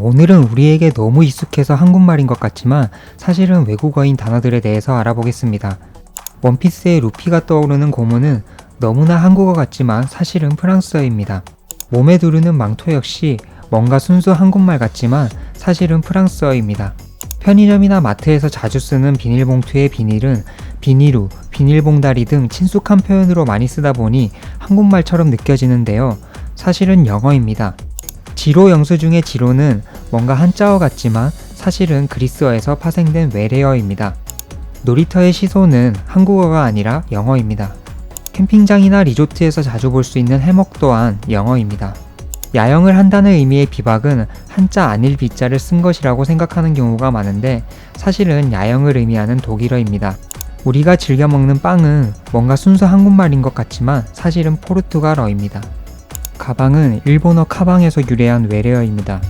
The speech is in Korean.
오늘은 우리에게 너무 익숙해서 한국말인 것 같지만 사실은 외국어인 단어들에 대해서 알아보겠습니다. 원피스의 루피가 떠오르는 고문은 너무나 한국어 같지만 사실은 프랑스어입니다. 몸에 두르는 망토 역시 뭔가 순수 한국말 같지만 사실은 프랑스어입니다. 편의점이나 마트에서 자주 쓰는 비닐봉투의 비닐은 비닐우, 비닐봉다리 등 친숙한 표현으로 많이 쓰다 보니 한국말처럼 느껴지는데요. 사실은 영어입니다. 지로 영수 중의 지로는 뭔가 한자어 같지만 사실은 그리스어에서 파생된 외래어입니다. 놀이터의 시소는 한국어가 아니라 영어입니다. 캠핑장이나 리조트에서 자주 볼 수 있는 해먹 또한 영어입니다. 야영을 한다는 의미의 비박은 한자 안일 비자를 쓴 것이라고 생각하는 경우가 많은데 사실은 야영을 의미하는 독일어입니다. 우리가 즐겨 먹는 빵은 뭔가 순수 한국말인 것 같지만 사실은 포르투갈어입니다. 가방은 일본어 카방에서 유래한 외래어입니다.